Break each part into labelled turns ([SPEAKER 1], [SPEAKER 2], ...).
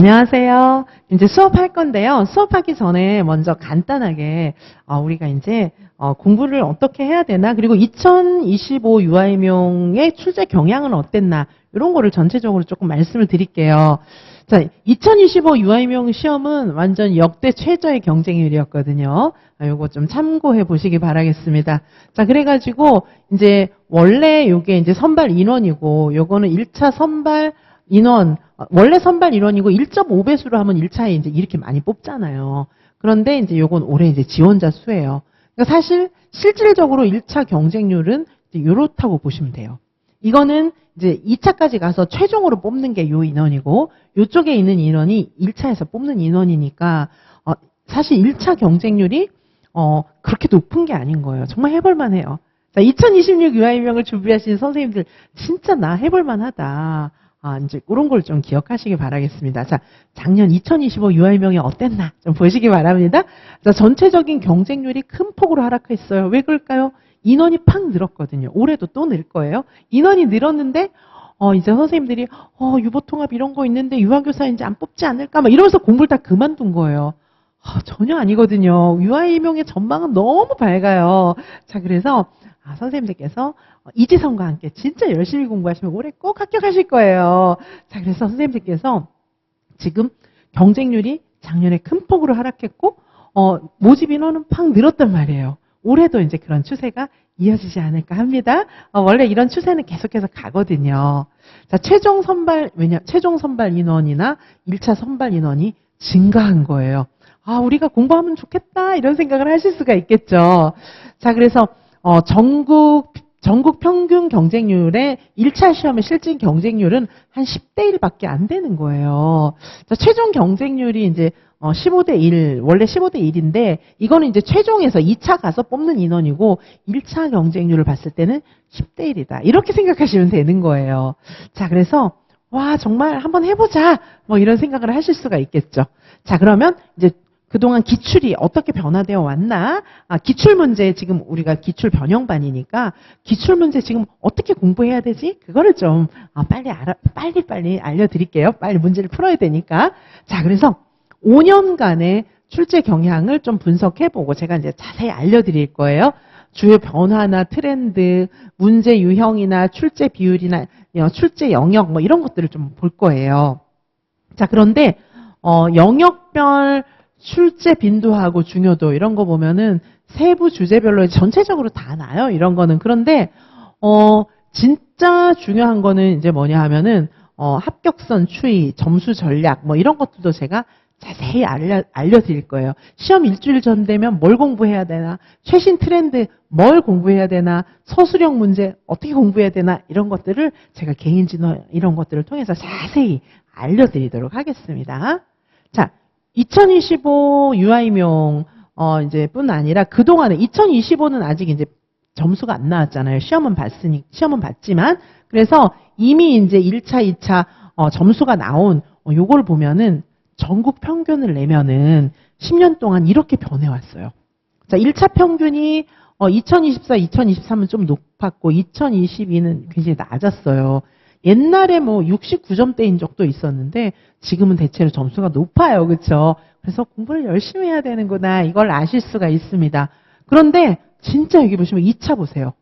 [SPEAKER 1] 안녕하세요. 이제 수업할 건데요. 수업하기 전에 먼저 간단하게 어, 우리가 이제 어, 공부를 어떻게 해야 되나 그리고 2025 유아임용의 출제 경향은 어땠나 이런 거를 전체적으로 조금 말씀을 드릴게요. 자, 2025 유아임용 시험은 완전 역대 최저의 경쟁률이었거든요. 아, 요거 좀 참고해 보시기 바라겠습니다. 자, 그래가지고 이제 원래 요게 이제 선발 인원이고 요거는 1차 선발 인원, 어, 원래 선발 인원이고 1.5배수로 하면 1차에 이제 이렇게 많이 뽑잖아요. 그런데 이제 요건 올해 이제 지원자 수예요. 그러니까 사실 실질적으로 1차 경쟁률은 이제 요렇다고 보시면 돼요. 이거는 이제 2차까지 가서 최종으로 뽑는 게 요 인원이고 요쪽에 있는 인원이 1차에서 뽑는 인원이니까 어, 사실 1차 경쟁률이 어, 그렇게 높은 게 아닌 거예요. 정말 해볼만 해요. 자, 2026 유아임명을 준비하시는 선생님들 진짜 나 해볼만 하다. 아, 이제 그런 걸 좀 기억하시기 바라겠습니다. 자, 작년 2025 유아임명이 어땠나 좀 보시기 바랍니다. 자, 전체적인 경쟁률이 큰 폭으로 하락했어요. 왜 그럴까요? 인원이 팍 늘었거든요. 올해도 또 늘 거예요. 인원이 늘었는데 어, 이제 선생님들이 어, 유보통합 이런 거 있는데 유아교사 이제 안 뽑지 않을까 막 이러면서 공부를 다 그만둔 거예요. 아, 전혀 아니거든요. 유아임용의 전망은 너무 밝아요. 자, 그래서 아, 선생님들께서 이지성과 함께 진짜 열심히 공부하시면 올해 꼭 합격하실 거예요. 자, 그래서 선생님들께서 지금 경쟁률이 작년에 큰 폭으로 하락했고, 어, 모집 인원은 팍 늘었단 말이에요. 올해도 이제 그런 추세가 이어지지 않을까 합니다. 어, 원래 이런 추세는 계속해서 가거든요. 자, 최종 선발, 왜냐, 최종 선발 인원이나 1차 선발 인원이 증가한 거예요. 아, 우리가 공부하면 좋겠다, 이런 생각을 하실 수가 있겠죠. 자, 그래서, 어, 전국, 전국 평균 경쟁률의 1차 시험의 실질 경쟁률은 한 10대 1밖에 안 되는 거예요. 자, 최종 경쟁률이 이제 어, 15대 1, 원래 15대 1인데 이거는 이제 최종에서 2차 가서 뽑는 인원이고 1차 경쟁률을 봤을 때는 10대 1이다. 이렇게 생각하시면 되는 거예요. 자, 그래서 와, 정말 한번 해보자. 뭐 이런 생각을 하실 수가 있겠죠. 자, 그러면 이제 그동안 기출이 어떻게 변화되어 왔나? 아, 기출 문제 지금 우리가 기출 변형반이니까 기출 문제 지금 어떻게 공부해야 되지? 그거를 좀 아, 빨리 알아, 빨리 빨리 알려드릴게요. 빨리 문제를 풀어야 되니까. 자, 그래서 5년간의 출제 경향을 좀 분석해보고 제가 이제 자세히 알려드릴 거예요. 주요 변화나 트렌드, 문제 유형이나 출제 비율이나 어, 출제 영역 뭐 이런 것들을 좀 볼 거예요. 자, 그런데 어, 영역별 출제 빈도하고 중요도 이런 거 보면은 세부 주제별로 전체적으로 다 나요. 이런 거는 그런데 어 진짜 중요한 거는 이제 뭐냐 하면은 어 합격선 추이, 점수 전략 뭐 이런 것들도 제가 자세히 알려, 알려드릴 거예요. 시험 일주일 전 되면 뭘 공부해야 되나, 최신 트렌드 뭘 공부해야 되나, 서술형 문제 어떻게 공부해야 되나 이런 것들을 제가 개인 진화 이런 것들을 통해서 자세히 알려드리도록 하겠습니다. 자, 2025 유아임용 어 이제 뿐 아니라 그 동안에 2025는 아직 이제 점수가 안 나왔잖아요. 시험은 봤으니 시험은 봤지만 그래서 이미 이제 1차, 2차 어, 점수가 나온 어, 요걸 보면은 전국 평균을 내면은 10년 동안 이렇게 변해왔어요. 자, 1차 평균이 어, 2024, 2023은 좀 높았고 2022는 굉장히 낮았어요. 옛날에 뭐 69점대인 적도 있었는데 지금은 대체로 점수가 높아요. 그렇죠? 그래서 공부를 열심히 해야 되는구나. 이걸 아실 수가 있습니다. 그런데 진짜 여기 보시면 2차 보세요.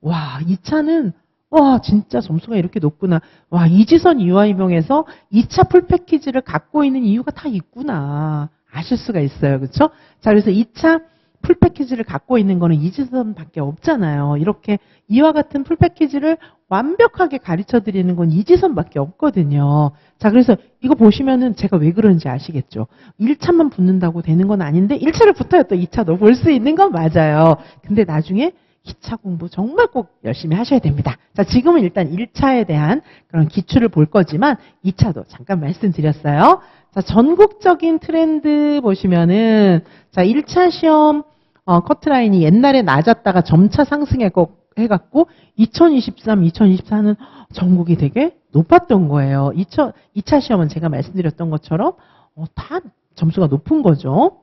[SPEAKER 1] 와, 2차는 와, 진짜 점수가 이렇게 높구나. 와, 이지선 유아이명에서 2차 풀 패키지를 갖고 있는 이유가 다 있구나. 아실 수가 있어요. 그렇죠? 자, 그래서 2차 풀 패키지를 갖고 있는 거는 이지선밖에 없잖아요. 이렇게 이와 같은 풀 패키지를 완벽하게 가르쳐 드리는 건 이지선밖에 없거든요. 자, 그래서 이거 보시면은 제가 왜 그런지 아시겠죠? 1차만 붙는다고 되는 건 아닌데 1차를 붙어야 또 2차도 볼수 있는 건 맞아요. 근데 나중에 2차 공부 정말 꼭 열심히 하셔야 됩니다. 자, 지금은 일단 1차에 대한 그런 기출을 볼 거지만 2차도 잠깐 말씀드렸어요. 자, 전국적인 트렌드 보시면은 자, 1차 시험 어, 커트라인이 옛날에 낮았다가 점차 상승해갖고 2023, 2024는 전국이 되게 높았던 거예요. 2차, 2차 시험은 제가 말씀드렸던 것처럼 어, 다 점수가 높은 거죠.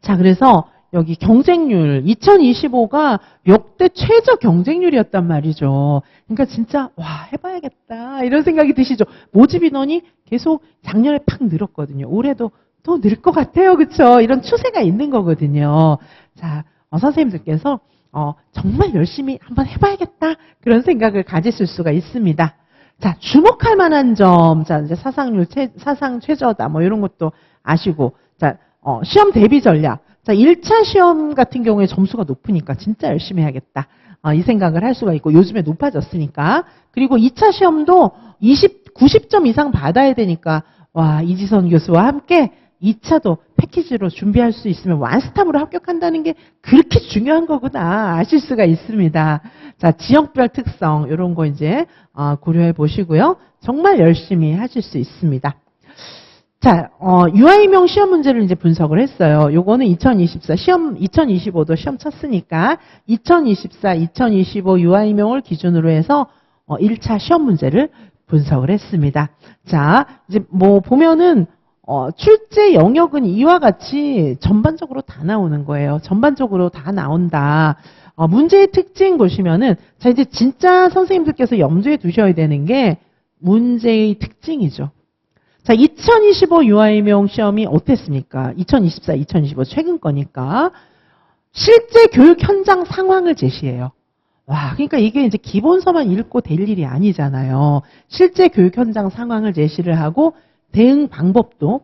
[SPEAKER 1] 자, 그래서 여기 경쟁률 2025가 역대 최저 경쟁률이었단 말이죠. 그러니까 진짜 와 해봐야겠다 이런 생각이 드시죠. 모집 인원이 계속 작년에 팍 늘었거든요. 올해도 또 늘 것 같아요, 그렇죠? 이런 추세가 있는 거거든요. 자, 어, 선생님들께서 어, 정말 열심히 한번 해봐야겠다 그런 생각을 가지실 수가 있습니다. 자, 주목할 만한 점, 자, 이제 사상률, 최, 사상 최저다, 뭐, 이런 것도 아시고, 자, 어, 시험 대비 전략. 자, 1차 시험 같은 경우에 점수가 높으니까 진짜 열심히 해야겠다. 어, 이 생각을 할 수가 있고, 요즘에 높아졌으니까. 그리고 2차 시험도 20, 90점 이상 받아야 되니까, 와, 이지선 교수와 함께 2차도 패키지로 준비할 수 있으면 완스tam으로 합격한다는 게 그렇게 중요한 거구나 아실 수가 있습니다. 자, 지역별 특성 이런 거 이제 어, 고려해 보시고요. 정말 열심히 하실 수 있습니다. 자, 어, 유아이명 시험 문제를 이제 분석을 했어요. 요거는 2024 시험 2025도 시험 쳤으니까 2024, 2025 유아이명을 기준으로 해서 어, 1차 시험 문제를 분석을 했습니다. 자, 이제 뭐 보면은 어, 출제 영역은 이와 같이 전반적으로 다 나오는 거예요. 전반적으로 다 나온다. 어, 문제의 특징 보시면은 자 이제 진짜 선생님들께서 염두에 두셔야 되는 게 문제의 특징이죠. 자, 2025 유아이명 시험이 어땠습니까? 2024, 2025 최근 거니까 실제 교육 현장 상황을 제시해요. 와, 그러니까 이게 이제 기본서만 읽고 될 일이 아니잖아요. 실제 교육 현장 상황을 제시를 하고 대응 방법도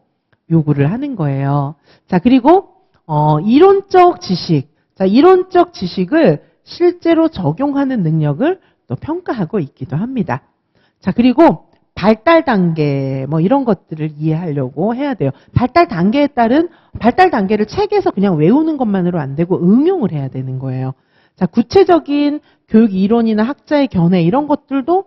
[SPEAKER 1] 요구를 하는 거예요. 자, 그리고 어, 이론적 지식, 자, 이론적 지식을 실제로 적용하는 능력을 또 평가하고 있기도 합니다. 자, 그리고 발달 단계 뭐 이런 것들을 이해하려고 해야 돼요. 발달 단계에 따른 발달 단계를 책에서 그냥 외우는 것만으로 안 되고 응용을 해야 되는 거예요. 자, 구체적인 교육 이론이나 학자의 견해 이런 것들도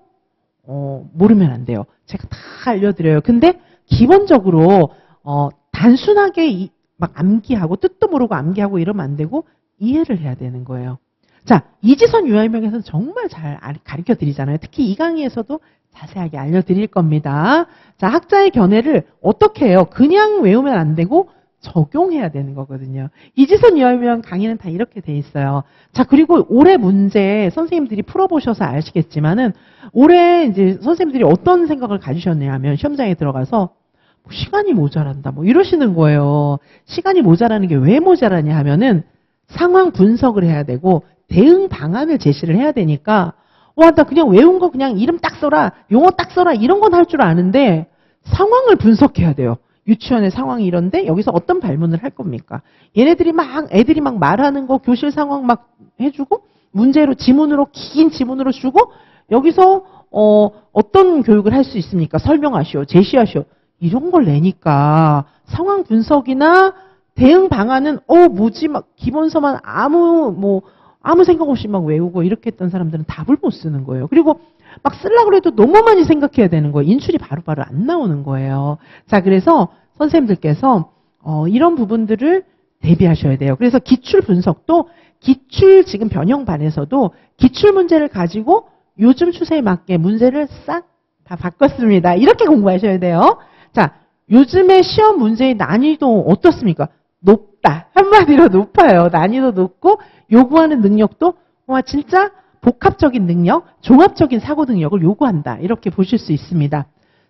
[SPEAKER 1] 어, 모르면 안 돼요. 제가 다 알려드려요. 근데 기본적으로 어, 단순하게 이- 막 암기하고 뜻도 모르고 암기하고 이러면 안 되고 이해를 해야 되는 거예요. 자, 이지선 유아인명에서는 정말 잘 가르쳐 드리잖아요. 특히 이 강의에서도 자세하게 알려드릴 겁니다. 자, 학자의 견해를 어떻게 해요? 그냥 외우면 안 되고 적용해야 되는 거거든요. 이지선 유아인명 강의는 다 이렇게 돼 있어요. 자, 그리고 올해 문제 선생님들이 풀어보셔서 아시겠지만은 올해 이제 선생님들이 어떤 생각을 가지셨냐 하면 시험장에 들어가서 뭐 시간이 모자란다 뭐 이러시는 거예요. 시간이 모자라는 게 왜 모자라냐 하면은 상황 분석을 해야 되고 대응 방안을 제시를 해야 되니까 와 나 그냥 외운 거 그냥 이름 딱 써라 용어 딱 써라 이런 건 할 줄 아는데 상황을 분석해야 돼요. 유치원의 상황이 이런데 여기서 어떤 발문을 할 겁니까? 얘네들이 막 애들이 막 말하는 거 교실 상황 막 해주고 문제로 지문으로 긴 지문으로 주고 여기서 어 어떤 교육을 할 수 있습니까? 설명하시오, 제시하시오 이런 걸 내니까 상황 분석이나 대응 방안은 어 뭐지 막 기본서만 아무 뭐 아무 생각 없이 막 외우고 이렇게 했던 사람들은 답을 못 쓰는 거예요. 그리고 막 쓰려고 해도 너무 많이 생각해야 되는 거예요. 인출이 바로 바로 안 나오는 거예요. 자, 그래서 선생님들께서 어, 이런 부분들을 대비하셔야 돼요. 그래서 기출 분석도 기출 지금 변형반에서도 기출 문제를 가지고 요즘 추세에 맞게 문제를 싹 다 바꿨습니다. 이렇게 공부하셔야 돼요. 자, 요즘의 시험 문제의 난이도 어떻습니까? 높다. 한마디로 높아요. 난이도 높고 요구하는 능력도 와 진짜 복합적인 능력, 종합적인 사고 능력을 요구한다. 이렇게 보실 수 있습니다.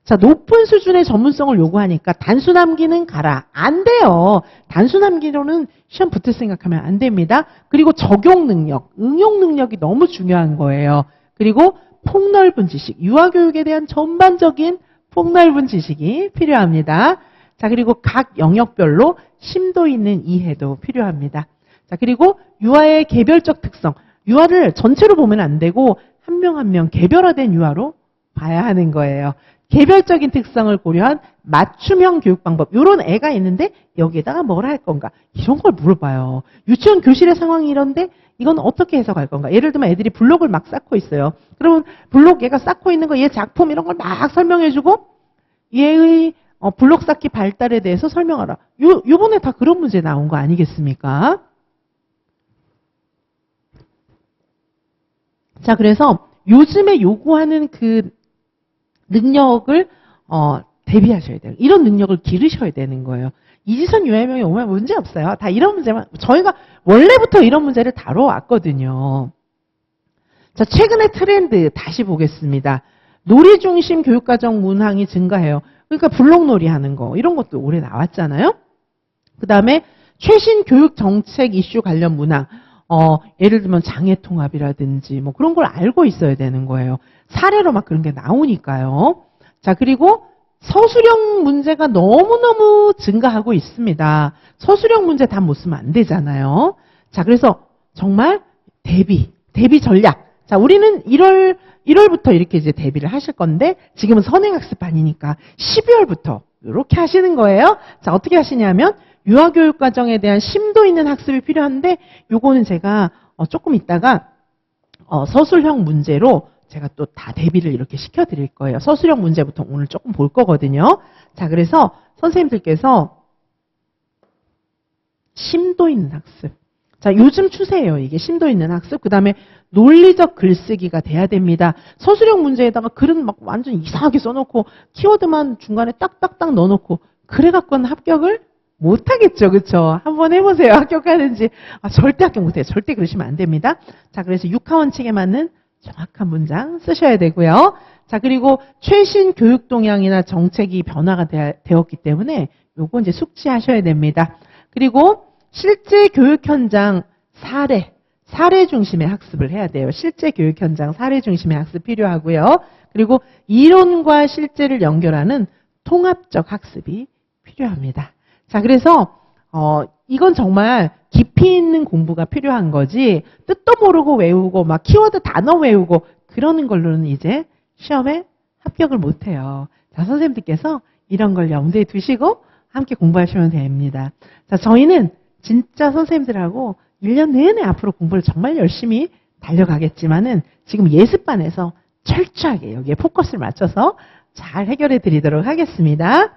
[SPEAKER 1] 자, 높은 수준의 전문성을 요구하니까 단순 암기는 가라. 안 돼요. 단순 암기로는 시험 붙을 생각하면 안 됩니다. 그리고 적용 능력, 응용 능력이 너무 중요한 거예요. 그리고 폭넓은 지식, 유아교육에 대한 전반적인 폭넓은 지식이 필요합니다. 자, 그리고 각 영역별로 심도 있는 이해도 필요합니다. 자, 그리고 유아의 개별적 특성. 유아를 전체로 보면 안 되고 한명 한 명 개별화된 유아로 봐야 하는 거예요. 개별적인 특성을 고려한 맞춤형 교육 방법. 이런 애가 있는데 여기에다가 뭘 할 건가? 이런 걸 물어봐요. 유치원 교실의 상황이 이런데 이건 어떻게 해석할 건가? 예를 들면 애들이 블록을 막 쌓고 있어요. 그러면 블록 얘가 쌓고 있는 거, 얘 작품 이런 걸 막 설명해주고 얘의 어, 블록 쌓기 발달에 대해서 설명하라. 요, 요번에 다 그런 문제 나온 거 아니겠습니까? 자, 그래서 요즘에 요구하는 그 능력을 어, 대비하셔야 돼요. 이런 능력을 기르셔야 되는 거예요. 이지선 유해명이 오면 문제 없어요. 다 이런 문제만 저희가 원래부터 이런 문제를 다뤄왔거든요. 자, 최근의 트렌드 다시 보겠습니다. 놀이 중심 교육과정 문항이 증가해요. 그러니까 블록놀이 하는 거 이런 것도 올해 나왔잖아요. 그 다음에 최신 교육 정책 이슈 관련 문항, 어, 예를 들면 장애 통합이라든지 뭐 그런 걸 알고 있어야 되는 거예요. 사례로 막 그런 게 나오니까요. 자, 그리고 서술형 문제가 너무너무 증가하고 있습니다. 서술형 문제 다 못 쓰면 안 되잖아요. 자, 그래서 정말 대비, 대비 전략. 자, 우리는 1월, 1월부터 이렇게 이제 대비를 하실 건데, 지금은 선행학습반이니까 12월부터 이렇게 하시는 거예요. 자, 어떻게 하시냐면, 유아교육 과정에 대한 심도 있는 학습이 필요한데, 요거는 제가 어, 조금 있다가 어, 서술형 문제로 제가 또 다 대비를 이렇게 시켜드릴 거예요. 서술형 문제부터 오늘 조금 볼 거거든요. 자, 그래서 선생님들께서 심도 있는 학습. 자, 요즘 추세예요. 이게 심도 있는 학습. 그 다음에 논리적 글쓰기가 돼야 됩니다. 서술형 문제에다가 글은 막 완전 이상하게 써놓고 키워드만 중간에 딱딱딱 넣어놓고 그래갖고는 합격을 못하겠죠. 그쵸? 한번 해보세요. 합격하는지. 아, 절대 합격 못해요. 절대 그러시면 안 됩니다. 자, 그래서 육하 원칙에 맞는 정확한 문장 쓰셔야 되고요. 자, 그리고 최신 교육 동향이나 정책이 변화가 되, 되었기 때문에 요거 이제 숙지하셔야 됩니다. 그리고 실제 교육 현장 사례, 사례 중심의 학습을 해야 돼요. 실제 교육 현장 사례 중심의 학습 필요하고요. 그리고 이론과 실제를 연결하는 통합적 학습이 필요합니다. 자, 그래서 어 이건 정말 깊이 있는 공부가 필요한 거지 뜻도 모르고 외우고 막 키워드 단어 외우고 그러는 걸로는 이제 시험에 합격을 못 해요. 자, 선생님들께서 이런 걸 염두에 두시고 함께 공부하시면 됩니다. 자, 저희는 진짜 선생님들하고 1년 내내 앞으로 공부를 정말 열심히 달려가겠지만은 지금 예습반에서 철저하게 여기에 포커스를 맞춰서 잘 해결해 드리도록 하겠습니다.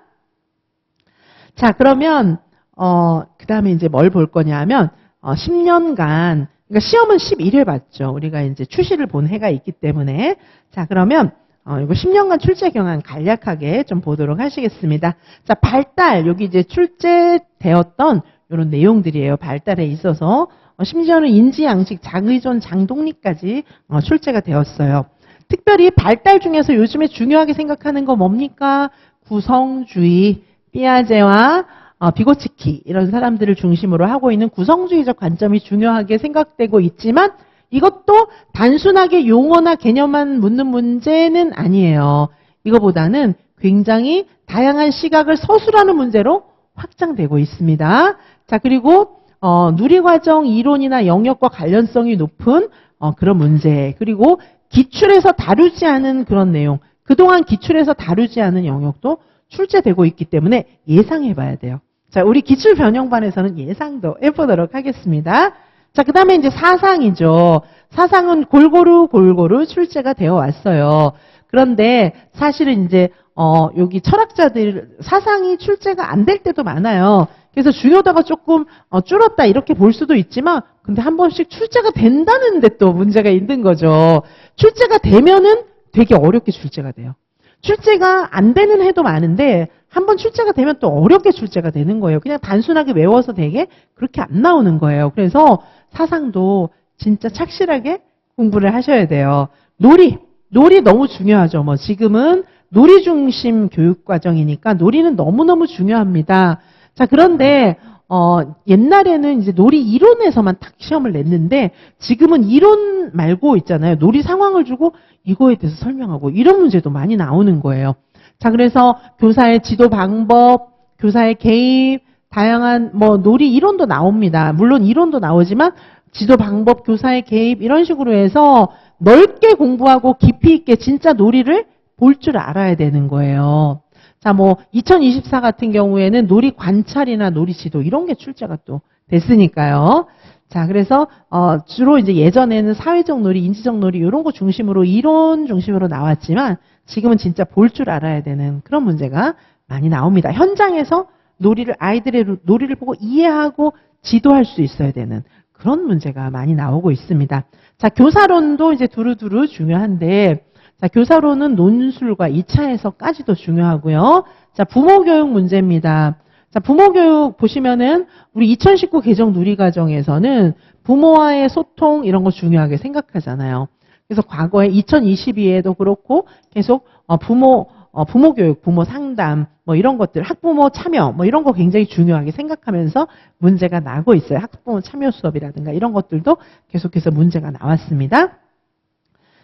[SPEAKER 1] 자, 그러면 어, 그 다음에 이제 뭘 볼 거냐면 어, 10년간 그러니까 시험은 11회 봤죠. 우리가 이제 출시를 본 해가 있기 때문에 자, 그러면 어, 이거 10년간 출제 경향 간략하게 좀 보도록 하시겠습니다. 자, 발달 여기 이제 출제되었던 이런 내용들이에요. 발달에 있어서 어, 심지어는 인지, 양식, 장의존, 장독립까지 어, 출제가 되었어요. 특별히 발달 중에서 요즘에 중요하게 생각하는 거 뭡니까? 구성주의, 삐아제와 어, 비고치키 이런 사람들을 중심으로 하고 있는 구성주의적 관점이 중요하게 생각되고 있지만 이것도 단순하게 용어나 개념만 묻는 문제는 아니에요. 이거보다는 굉장히 다양한 시각을 서술하는 문제로 확장되고 있습니다. 자, 그리고 어, 누리과정 이론이나 영역과 관련성이 높은 어, 그런 문제 그리고 기출에서 다루지 않은 그런 내용 그동안 기출에서 다루지 않은 영역도 출제되고 있기 때문에 예상해 봐야 돼요. 자, 우리 기출 변형반에서는 예상도 해보도록 하겠습니다. 자, 그 다음에 이제 사상이죠. 사상은 골고루 골고루 출제가 되어 왔어요. 그런데 사실은 이제, 어, 여기 철학자들 사상이 출제가 안 될 때도 많아요. 그래서 중요도가 조금 어, 줄었다 이렇게 볼 수도 있지만, 근데 한 번씩 출제가 된다는데 또 문제가 있는 거죠. 출제가 되면은 되게 어렵게 출제가 돼요. 출제가 안 되는 해도 많은데 한 번 출제가 되면 또 어렵게 출제가 되는 거예요. 그냥 단순하게 외워서 되게 그렇게 안 나오는 거예요. 그래서 사상도 진짜 착실하게 공부를 하셔야 돼요. 놀이, 놀이 너무 중요하죠. 뭐 지금은 놀이 중심 교육 과정이니까 놀이는 너무너무 중요합니다. 자, 그런데 어, 옛날에는 이제 놀이 이론에서만 딱 시험을 냈는데 지금은 이론 말고 있잖아요. 놀이 상황을 주고 이거에 대해서 설명하고 이런 문제도 많이 나오는 거예요. 자, 그래서 교사의 지도 방법, 교사의 개입, 다양한 뭐 놀이 이론도 나옵니다. 물론 이론도 나오지만 지도 방법, 교사의 개입 이런 식으로 해서 넓게 공부하고 깊이 있게 진짜 놀이를 볼 줄 알아야 되는 거예요. 자, 뭐 2024 같은 경우에는 놀이 관찰이나 놀이 지도 이런 게 출제가 또 됐으니까요. 자, 그래서 어, 주로 이제 예전에는 사회적 놀이, 인지적 놀이 이런 거 중심으로 이론 중심으로 나왔지만 지금은 진짜 볼 줄 알아야 되는 그런 문제가 많이 나옵니다. 현장에서 놀이를 아이들의 놀이를 보고 이해하고 지도할 수 있어야 되는 그런 문제가 많이 나오고 있습니다. 자, 교사론도 이제 두루두루 중요한데 자, 교사로는 논술과 2차에서까지도 중요하고요. 자, 부모 교육 문제입니다. 자, 부모 교육 보시면은 우리 2019 개정 누리과정에서는 부모와의 소통 이런 거 중요하게 생각하잖아요. 그래서 과거에 2022에도 그렇고 계속 어, 부모 어, 부모 교육, 부모 상담 뭐 이런 것들 학부모 참여 뭐 이런 거 굉장히 중요하게 생각하면서 문제가 나고 있어요. 학부모 참여 수업이라든가 이런 것들도 계속해서 문제가 나왔습니다.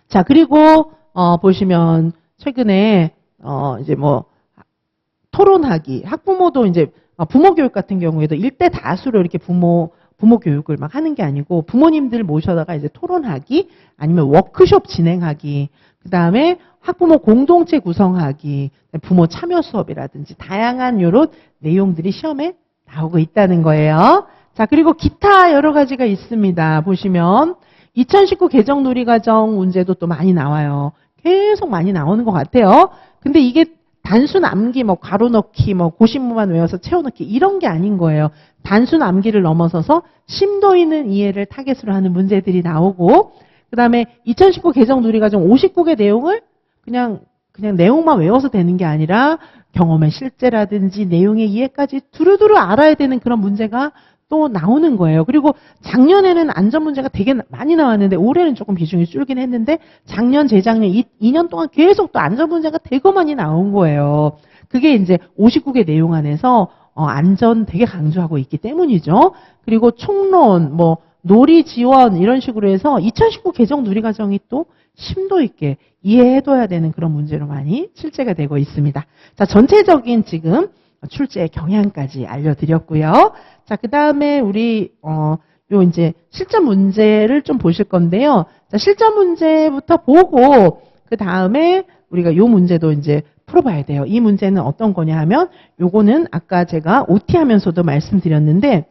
[SPEAKER 1] 자, 그리고 어, 보시면 최근에 어, 이제 뭐 토론하기 학부모도 이제 어, 부모 교육 같은 경우에도 일대 다수로 이렇게 부모 부모 교육을 막 하는 게 아니고 부모님들 모셔다가 이제 토론하기 아니면 워크숍 진행하기 그다음에 학부모 공동체 구성하기 부모 참여 수업이라든지 다양한 요런 내용들이 시험에 나오고 있다는 거예요. 자, 그리고 기타 여러 가지가 있습니다. 보시면 2019 개정 누리과정 문제도 또 많이 나와요. 계속 많이 나오는 것 같아요. 근데 이게 단순 암기, 뭐 괄호 넣기, 뭐 고신무만 외워서 채워 넣기 이런 게 아닌 거예요. 단순 암기를 넘어서서 심도 있는 이해를 타겟으로 하는 문제들이 나오고 그다음에 2019 개정 누리과정 59개 내용을 그냥 그냥 내용만 외워서 되는 게 아니라 경험의 실제라든지 내용의 이해까지 두루두루 알아야 되는 그런 문제가 또 나오는 거예요. 그리고 작년에는 안전 문제가 되게 많이 나왔는데 올해는 조금 비중이 줄긴 했는데 작년, 재작년 2, 년 동안 계속 또 안전 문제가 되게 많이 나온 거예요. 그게 이제 59개 내용 안에서 어, 안전 되게 강조하고 있기 때문이죠. 그리고 총론, 뭐 놀이 지원 이런 식으로 해서 2019 개정 누리 과정이 또 심도 있게 이해해둬야 되는 그런 문제로 많이 출제가 되고 있습니다. 자, 전체적인 지금 출제 경향까지 알려드렸고요. 자, 그 다음에 우리, 어, 요 이제 실전 문제를 좀 보실 건데요. 자, 실전 문제부터 보고, 그 다음에 우리가 요 문제도 이제 풀어봐야 돼요. 이 문제는 어떤 거냐 하면, 요거는 아까 제가 OT 하면서도 말씀드렸는데,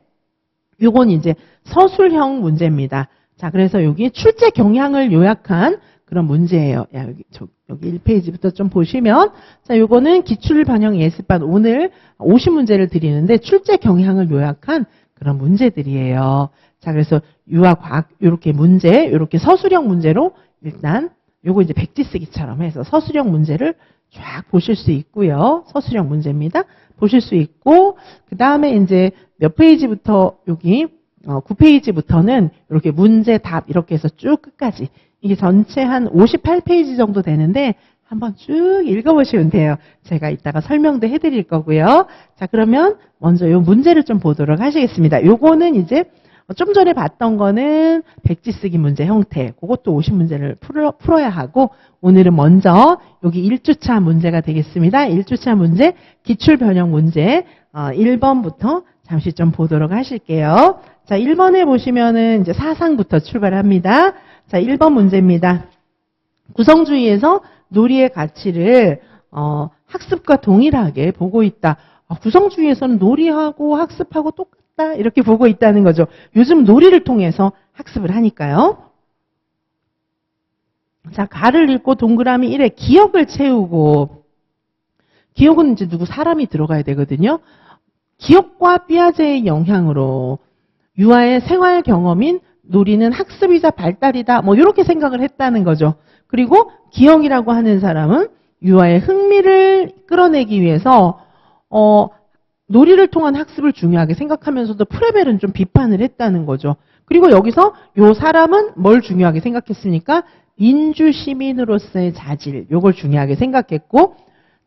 [SPEAKER 1] 요건 이제 서술형 문제입니다. 자, 그래서 여기 출제 경향을 요약한 그런 문제예요. 야, 여기, 저, 여기 1페이지부터 좀 보시면, 자, 요거는 기출 반영 예습반 오늘 50문제를 드리는데 출제 경향을 요약한 그런 문제들이에요. 자, 그래서 유아 과학, 요렇게 문제, 요렇게 서술형 문제로 일단 요거 이제 백지 쓰기처럼 해서 서술형 문제를 쫙 보실 수 있고요. 서술형 문제입니다. 보실 수 있고, 그 다음에 이제 몇 페이지부터 여기, 어, 9페이지부터는 이렇게 문제 답 이렇게 해서 쭉 끝까지 이게 전체 한 58페이지 정도 되는데 한번 쭉 읽어보시면 돼요. 제가 이따가 설명도 해드릴 거고요. 자, 그러면 먼저 이 문제를 좀 보도록 하시겠습니다. 요거는 이제 좀 전에 봤던 거는 백지 쓰기 문제 형태, 그것도 50문제를 풀어, 풀어 야 하고, 오늘은 먼저 여기 1주차 문제가 되겠습니다. 1주차 문제, 기출 변형 문제, 어, 1번부터 잠시 좀 보도록 하실게요. 자, 1번에 보시면은 이제 사상부터 출발합니다. 자, 1번 문제입니다. 구성주의에서 놀이의 가치를 어, 학습과 동일하게 보고 있다. 아, 구성주의에서는 놀이하고 학습하고 똑같 다 이렇게 보고 있다는 거죠. 요즘 놀이를 통해서 학습을 하니까요. 자, 가를 읽고 동그라미 1에 기억을 채우고 기억은 이제 누구 사람이 들어가야 되거든요. 기억과 삐아제의 영향으로 유아의 생활 경험인 놀이는 학습이자 발달이다. 뭐 이렇게 생각을 했다는 거죠. 그리고 기억이라고 하는 사람은 유아의 흥미를 끌어내기 위해서 어, 놀이를 통한 학습을 중요하게 생각하면서도 프레벨은 좀 비판을 했다는 거죠. 그리고 여기서 요 사람은 뭘 중요하게 생각했으니까 민주 시민으로서의 자질 요걸 중요하게 생각했고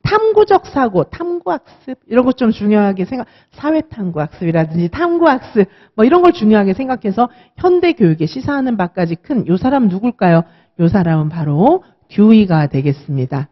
[SPEAKER 1] 탐구적 사고, 탐구학습 이런 것 좀 중요하게 생각, 사회 탐구학습이라든지 탐구학습 뭐 이런 걸 중요하게 생각해서 현대 교육에 시사하는 바까지 큰 요 사람 누굴까요? 요 사람은 바로 듀이가 되겠습니다.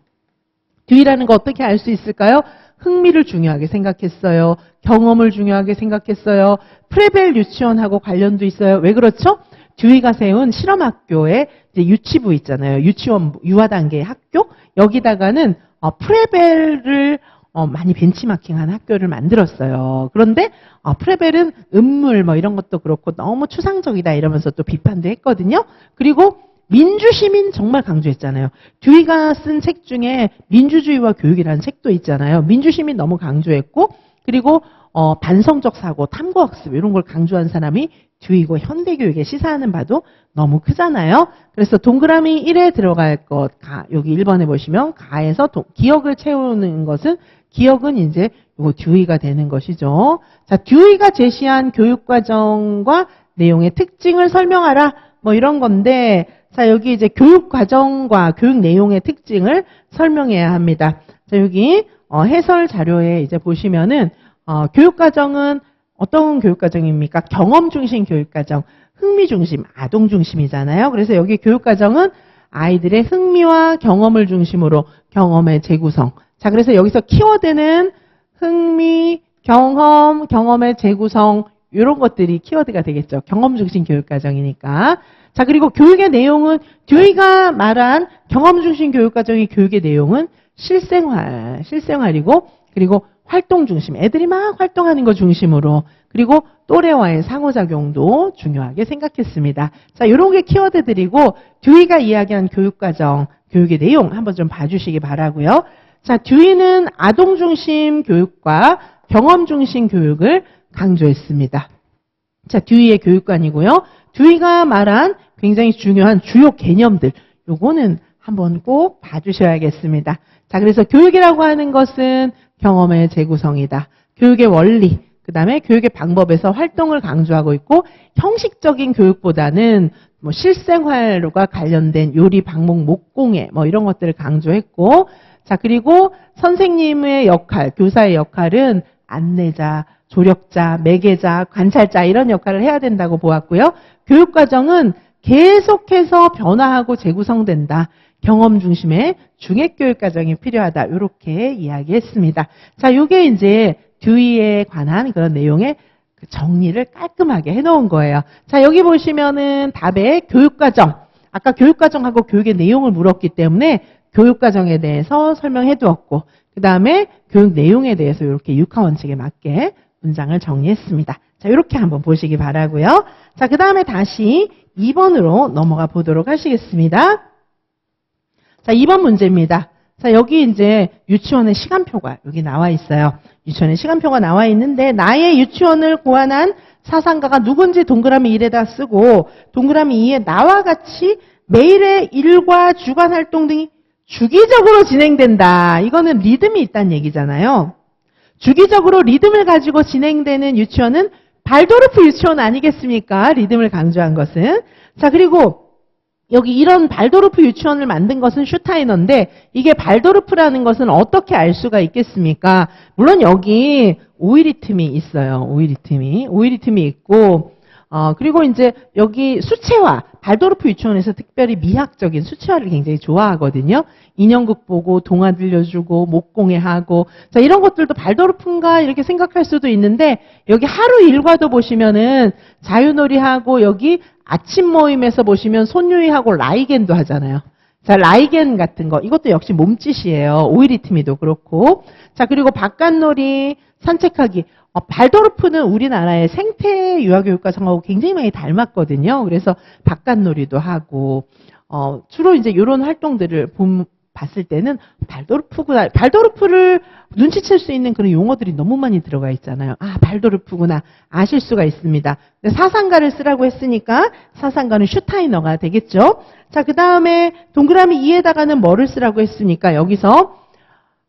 [SPEAKER 1] 듀이라는 거 어떻게 알 수 있을까요? 흥미를 중요하게 생각했어요. 경험을 중요하게 생각했어요. 프레벨 유치원하고 관련도 있어요. 왜 그렇죠? 듀이가 세운 실험학교에 이제 유치부 있잖아요. 유치원 유아 단계 학교 여기다가는 어, 프레벨을 어, 많이 벤치마킹한 학교를 만들었어요. 그런데 어, 프레벨은 음물 뭐 이런 것도 그렇고 너무 추상적이다 이러면서 또 비판도 했거든요. 그리고 민주시민 정말 강조했잖아요. 듀이가 쓴 책 중에 민주주의와 교육이라는 책도 있잖아요. 민주시민 너무 강조했고 그리고 어, 반성적 사고, 탐구학습 이런 걸 강조한 사람이 듀이고 현대교육에 시사하는 바도 너무 크잖아요. 그래서 동그라미 1에 들어갈 것, 가, 여기 1번에 보시면 가에서 도- 기억을 채우는 것은 기억은 이제 요거 듀이가 되는 것이죠. 자, 듀이가 제시한 교육과정과 내용의 특징을 설명하라. 뭐 이런 건데, 자, 여기 이제 교육 과정과 교육 내용의 특징을 설명해야 합니다. 자, 여기 어, 해설 자료에 이제 보시면은 어, 교육 과정은 어떤 교육 과정입니까? 경험 중심 교육 과정, 흥미 중심, 아동 중심이잖아요. 그래서 여기 교육 과정은 아이들의 흥미와 경험을 중심으로 경험의 재구성. 자, 그래서 여기서 키워드는 흥미, 경험, 경험의 재구성, 이런 것들이 키워드가 되겠죠. 경험 중심 교육 과정이니까. 자, 그리고 교육의 내용은 듀이가 말한 경험 중심 교육 과정의 교육의 내용은 실생활, 실생활이고, 그리고 활동 중심, 애들이 막 활동하는 거 중심으로, 그리고 또래와의 상호작용도 중요하게 생각했습니다. 자, 이런 게 키워드들이고, 듀이가 이야기한 교육과정, 교육의 내용 한번 좀 봐주시기 바라고요. 자, 듀이는 아동 중심 교육과 경험 중심 교육을 강조했습니다. 자, 듀이의 교육관이고요. 듀이가 말한 굉장히 중요한 주요 개념들, 요거는 한번 꼭 봐주셔야겠습니다. 자, 그래서 교육이라고 하는 것은 경험의 재구성이다. 교육의 원리, 그 다음에 교육의 방법에서 활동을 강조하고 있고, 형식적인 교육보다는 뭐 실생활과 관련된 요리, 방목, 목공예, 뭐 이런 것들을 강조했고, 자, 그리고 선생님의 역할, 교사의 역할은 안내자, 조력자, 매개자, 관찰자 이런 역할을 해야 된다고 보았고요. 교육 과정은 계속해서 변화하고 재구성된다. 경험 중심의 중액 교육 과정이 필요하다. 이렇게 이야기했습니다. 자, 요게 이제 듀이에 관한 그런 내용의 그 정리를 깔끔하게 해놓은 거예요. 자, 여기 보시면은 답에 교육과정. 아까 교육과정하고 교육의 내용을 물었기 때문에 교육과정에 대해서 설명해 두었고, 그 다음에 교육 내용에 대해서 이렇게 육하 원칙에 맞게 문장을 정리했습니다. 자, 이렇게 한번 보시기 바라고요. 자, 그 다음에 다시 2번으로 넘어가 보도록 하시겠습니다. 자, 2번 문제입니다. 자, 여기 이제 유치원의 시간표가 여기 나와 있어요. 유치원의 시간표가 나와 있는데 나의 유치원을 고안한 사상가가 누군지 동그라미 1에다 쓰고 동그라미 2에 나와 같이 매일의 일과 주간 활동 등이 주기적으로 진행된다. 이거는 리듬이 있다는 얘기잖아요. 주기적으로 리듬을 가지고 진행되는 유치원은 발도르프 유치원 아니겠습니까? 리듬을 강조한 것은. 자, 그리고 여기 이런 발도르프 유치원을 만든 것은 슈타이너인데 이게 발도르프라는 것은 어떻게 알 수가 있겠습니까? 물론 여기 오일이 틈이 있어요. 오일이 틈이. 오일이 틈이 있고 어, 그리고 이제 여기 수채화, 발도르프 유치원에서 특별히 미학적인 수채화를 굉장히 좋아하거든요. 인형극 보고 동화 들려주고 목공예 하고 자 이런 것들도 발도르프인가 이렇게 생각할 수도 있는데 여기 하루 일과도 보시면은 자유놀이 하고 여기 아침 모임에서 보시면 손유이하고 라이겐도 하잖아요. 자, 라이겐 같은 거. 이것도 역시 몸짓이에요. 오이리트미도 그렇고. 자, 그리고 바깥놀이, 산책하기. 어, 발도르프는 우리나라의 생태 유아교육과정하고 굉장히 많이 닮았거든요. 그래서 바깥놀이도 하고, 어, 주로 이제 이런 활동들을 봄, 봤을 때는 발도르프구나. 발도르프를 눈치챌 수 있는 그런 용어들이 너무 많이 들어가 있잖아요. 아, 발도르프구나. 아실 수가 있습니다. 사상가를 쓰라고 했으니까 사상가는 슈타이너가 되겠죠. 자, 그 다음에 동그라미 2에다가는 뭐를 쓰라고 했으니까 여기서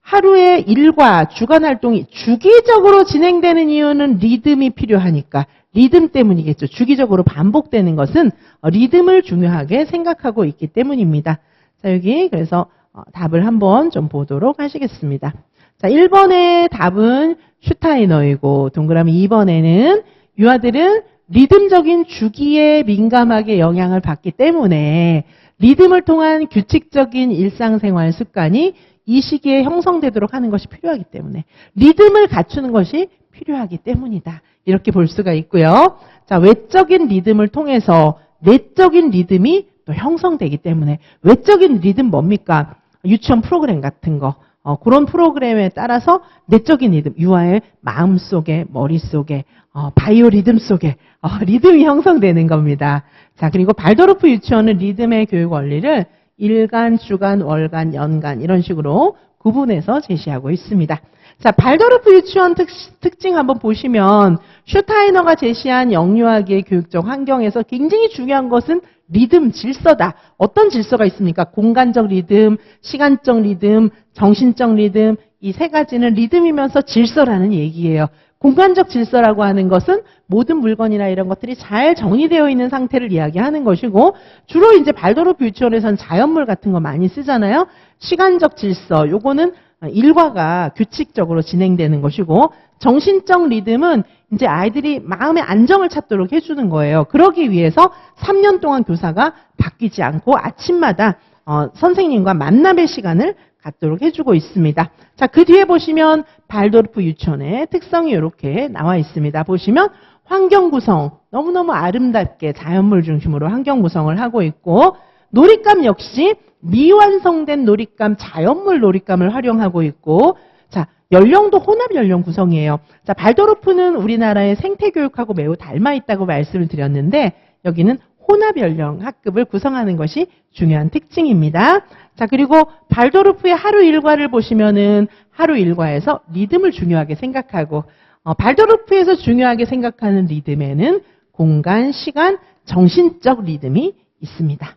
[SPEAKER 1] 하루의 일과 주간 활동이 주기적으로 진행되는 이유는 리듬이 필요하니까 리듬 때문이겠죠. 주기적으로 반복되는 것은 어, 리듬을 중요하게 생각하고 있기 때문입니다. 자, 여기 그래서 어, 답을 한번 좀 보도록 하시겠습니다. 자, 1번의 답은 슈타이너이고 동그라미 2번에는 유아들은 리듬적인 주기에 민감하게 영향을 받기 때문에 리듬을 통한 규칙적인 일상생활 습관이 이 시기에 형성되도록 하는 것이 필요하기 때문에 리듬을 갖추는 것이 필요하기 때문이다. 이렇게 볼 수가 있고요. 자, 외적인 리듬을 통해서 내적인 리듬이 또 형성되기 때문에 외적인 리듬 뭡니까? 유치원 프로그램 같은 거, 어, 그런 프로그램에 따라서 내적인 리듬, 유아의 마음 속에, 머릿 속에, 어, 바이오 리듬 속에 어, 리듬이 형성되는 겁니다. 자, 그리고 발도르프 유치원은 리듬의 교육 원리를 일간, 주간, 월간, 연간 이런 식으로 구분해서 제시하고 있습니다. 자, 발도르프 유치원 특, 특징 한번 보시면 슈타이너가 제시한 영유아기의 교육적 환경에서 굉장히 중요한 것은 리듬, 질서다. 어떤 질서가 있습니까? 공간적 리듬, 시간적 리듬, 정신적 리듬, 이 세 가지는 리듬이면서 질서라는 얘기예요. 공간적 질서라고 하는 것은 모든 물건이나 이런 것들이 잘 정리되어 있는 상태를 이야기하는 것이고 주로 이제 발도르프 유치원에서는 자연물 같은 거 많이 쓰잖아요. 시간적 질서, 요거는 일과가 규칙적으로 진행되는 것이고 정신적 리듬은 이제 아이들이 마음의 안정을 찾도록 해주는 거예요. 그러기 위해서 3년 동안 교사가 바뀌지 않고 아침마다 어, 선생님과 만남의 시간을 갖도록 해주고 있습니다. 자, 그 뒤에 보시면 발도르프 유치원의 특성이 이렇게 나와 있습니다. 보시면 환경 구성 너무너무 아름답게 자연물 중심으로 환경 구성을 하고 있고 놀잇감 역시 미완성된 놀잇감, 자연물 놀잇감을 활용하고 있고 자, 연령도 혼합 연령 구성이에요. 자, 발도르프는 우리나라의 생태 교육하고 매우 닮아 있다고 말씀을 드렸는데 여기는 혼합 연령 학급을 구성하는 것이 중요한 특징입니다. 자, 그리고 발도르프의 하루 일과를 보시면은 하루 일과에서 리듬을 중요하게 생각하고 어, 발도르프에서 중요하게 생각하는 리듬에는 공간, 시간, 정신적 리듬이 있습니다.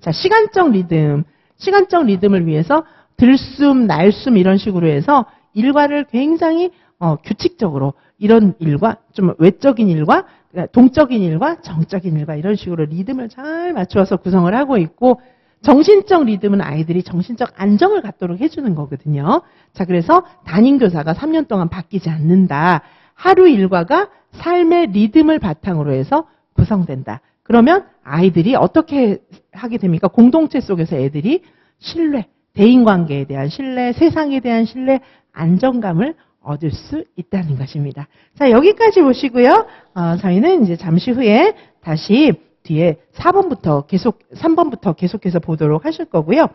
[SPEAKER 1] 자, 시간적 리듬. 시간적 리듬을 위해서 들숨, 날숨 이런 식으로 해서 일과를 굉장히 어, 규칙적으로 이런 일과 좀 외적인 일과 그러니까 동적인 일과 정적인 일과 이런 식으로 리듬을 잘 맞추어서 구성을 하고 있고 정신적 리듬은 아이들이 정신적 안정을 갖도록 해주는 거거든요. 자, 그래서 담임교사가 3년 동안 바뀌지 않는다. 하루 일과가 삶의 리듬을 바탕으로 해서 구성된다. 그러면 아이들이 어떻게 하게 됩니까? 공동체 속에서 애들이 신뢰, 대인관계에 대한 신뢰, 세상에 대한 신뢰, 안정감을 얻을 수 있다는 것입니다. 자, 여기까지 보시고요. 어, 저희는 이제 잠시 후에 다시 뒤에 4번부터 계속, 3번부터 계속해서 보도록 하실 거고요.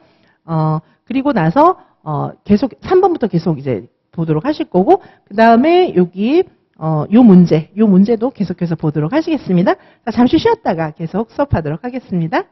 [SPEAKER 1] 어, 그리고 나서, 어, 계속, 3번부터 계속 이제 보도록 하실 거고, 그 다음에 여기, 어, 요 문제, 요 문제도 계속해서 보도록 하시겠습니다. 자, 잠시 쉬었다가 계속 수업하도록 하겠습니다.